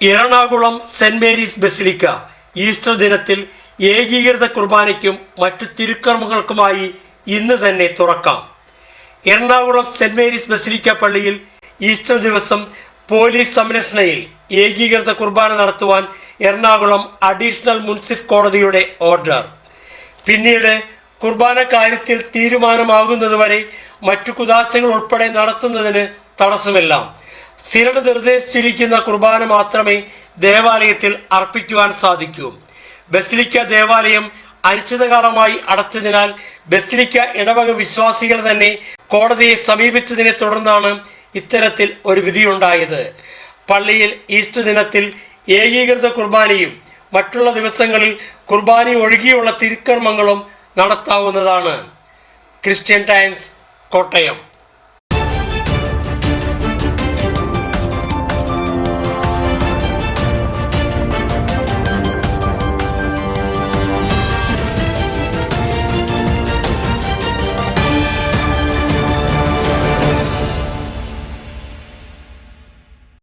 Ernakulam saint Mary's basilica Easter ദിനത്തിൽ ഏകീകൃത കുർബാനയ്ക്കും മറ്റു തിരുക്കർമ്മങ്ങൾക്കുമായി ഇന്ന് തന്നെ തുറക്കാം. എറണാകുളം സെന്റ് മേരീസ് ബസിലിക്ക പള്ളിയിൽ ഈസ്റ്റർ ദിവസം പോലീസ് സംരക്ഷണയിൽ ഏകീകൃത കുർബാന നടത്തുവാൻ എറണാകുളം അഡീഷണൽ മുൻസിഫ് കോടതിയുടെ ഓർഡർ. പിന്നീട് കുർബാന കാര്യത്തിൽ തീരുമാനമാകുന്നതുവരെ മറ്റു കുദാശകൾ ഉൾപ്പെടെ നടത്തുന്നതിന് തടസ്സമില്ല സിനഡ് നിർദ്ദേശിച്ചിരിക്കുന്ന കുർബാന മാത്രമേ ദേവാലയത്തിൽ അർപ്പിക്കുവാൻ സാധിക്കൂ. ബസിലിക്ക ദേവാലയം അനിശ്ചിതകാലമായി അടച്ചതിനാൽ ബസിലിക്ക ഇടവക വിശ്വാസികൾ തന്നെ കോടതിയെ സമീപിച്ചതിനെ തുടർന്നാണ് ഇത്തരത്തിൽ ഒരു വിധിയുണ്ടായത്. പള്ളിയിൽ ഈസ്റ്റ് ദിനത്തിൽ ഏകീകൃത കുർബാനയും മറ്റുള്ള ദിവസങ്ങളിൽ കുർബാന ഒഴികെയുള്ള തിരുക്കർമ്മങ്ങളും നടത്താവുന്നതാണ്. Christian Times Kottayam.